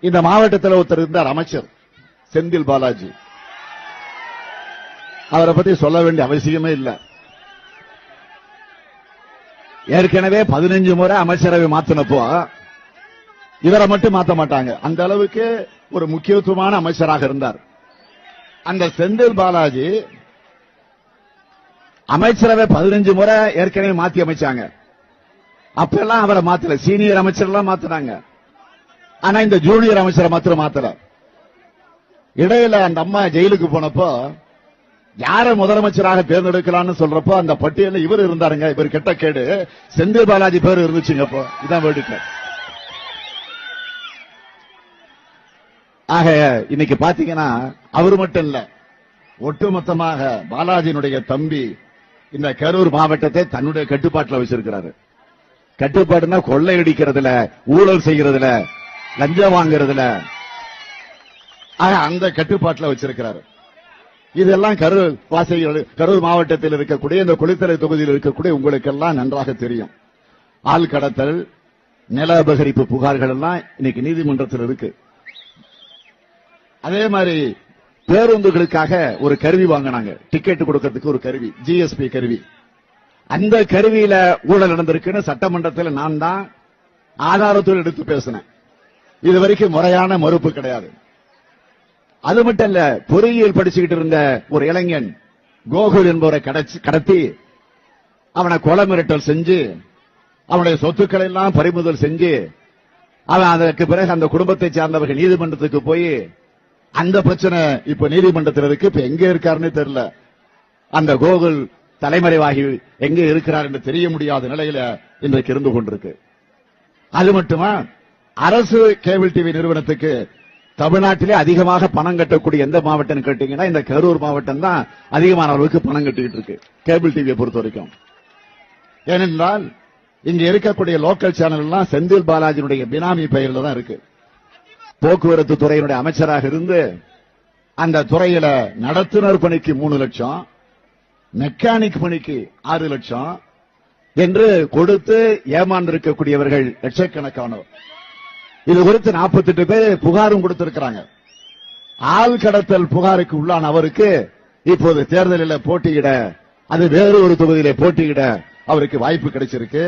இந்த மாவட்டத்தில் ஒருத்தர் இருந்தார் அமைச்சர் செந்தில் பாலாஜி. அவரை பத்தி சொல்ல வேண்டிய அவசியமே இல்லை. ஏற்கனவே பதினஞ்சு முறை அமைச்சரவை மாத்தினப்போ இவரை மட்டும் மாத்த மாட்டாங்க. அந்த அளவுக்கு ஒரு முக்கியத்துவமான அமைச்சராக இருந்தார். அந்த செந்தில் பாலாஜி அமைச்சரவை பதினஞ்சு முறை ஏற்கனவே மாத்தி அமைச்சாங்க. அப்பெல்லாம் அவரை மாத்தல. சீனியர் அமைச்சர் எல்லாம் மாத்தினாங்க. ஆனா இந்த ஜூனியர் அமைச்சரை மாத்திரம் மாத்தல. இடையில அந்த அம்மா ஜெயிலுக்கு போனப்போ யார முதலமைச்சராக தேர்ந்தெடுக்கலாம்னு சொல்றப்போ அந்த பட்டியல இவர் இருந்தாருங்க இவர் கெட்ட கேடு. செந்தில் பாலாஜி பேர் இருந்துச்சுங்க அப்போ. இதான் வேடிக்கை ஆக இன்னைக்கு பாத்தீங்கன்னா அவர் மட்டும் இல்ல ஒட்டுமொத்தமாக பாலாஜியினுடைய தம்பி இந்த கரூர் மாவட்டத்தை தன்னுடைய கட்டுப்பாட்டில் வச்சிருக்கிறாரு. கட்டுப்பாடுனா கொள்ளையடிக்கிறதுல ஊழல் செய்யறதுல லஞ்சம் வாங்குறதுல. அந்த கட்டுப்பாட்டில் வச்சிருக்கிறாரு. இதெல்லாம் கரூர் வாசிகள் கரூர் மாவட்டத்தில் இருக்கக்கூடிய இந்த குளித்தலை தொகுதியில் இருக்கக்கூடிய உங்களுக்கெல்லாம் நன்றாக தெரியும். ஆள் கடத்தல் நில அபகரிப்பு புகார்கள் எல்லாம் இன்னைக்கு நீதிமன்றத்தில் இருக்கு. அதே மாதிரி பேருந்துகளுக்காக ஒரு கருவி வாங்கினாங்க. டிக்கெட் கொடுக்கறதுக்கு ஒரு கருவி ஜிஎஸ்பி கருவி. அந்த கருவியில ஊழல் நடந்திருக்குன்னு சட்டமன்றத்தில் நான் தான் ஆதாரத்தோடு எடுத்து பேசினேன். இது வரைக்கும் முறையான மறுப்பு கிடையாது. அது மட்டும் இல்ல பொறியியல் படிச்சுக்கிட்டு இருந்த ஒரு இளைஞன் கோகுல் என்பவரை கடச்சி- கடத்தி அவனை கொலை மிரட்டல் செஞ்சு அவனுடைய சொத்துக்களை எல்லாம் பறிமுதல் செஞ்சு அவன் அதற்கு பிறகு அந்த குடும்பத்தை சார்ந்தவர்கள் நீதிமன்றத்துக்கு போய் அந்த பிரச்சனை இப்ப நீதிமன்றத்தில் இருக்கு. இப்ப எங்க இருக்காருன்னு தெரியல. அந்த கோகுல் தலைமறைவாகி எங்க இருக்கிறார் என்று தெரிய முடியாத நிலையில இன்றைக்கு இருந்து கொண்டிருக்கு. அது மட்டுமா? அரசு கேபிள் டிவி நிறுவனத்துக்கு தமிழ்நாட்டிலே அதிகமாக பணம் கட்டக்கூடிய எந்த மாவட்டம் கேட்டீங்கன்னா இந்த கரூர் மாவட்டம் தான் அதிகமான அளவுக்கு பணம் கட்டிக்கிட்டு இருக்கு கேபிள் டிவியை பொறுத்த வரைக்கும். ஏனென்றால் இங்க இருக்கக்கூடிய லோக்கல் சேனல் எல்லாம் செந்தில் பாலாஜியினுடைய பினாமி பெயர்ல தான் இருக்கு. போக்குவரத்து துறையினுடைய அமைச்சராக இருந்து அந்த துறையில நடத்துனர் பணிக்கு மூணு லட்சம் மெக்கானிக் பணிக்கு ஆறு லட்சம் என்று கொடுத்து ஏமாந்திருக்கக்கூடியவர்கள் லட்சக்கணக்கானோர். இது குறித்து 48 பேர் புகாரும் கொடுத்திருக்கிறாங்க. ஆள் கடத்தல் புகாருக்கு உள்ளான அவருக்கு இப்போது தேர்தலில் போட்டியிட அது வேறு ஒரு தொகுதியில போட்டியிட அவருக்கு வாய்ப்பு கிடைச்சிருக்கு.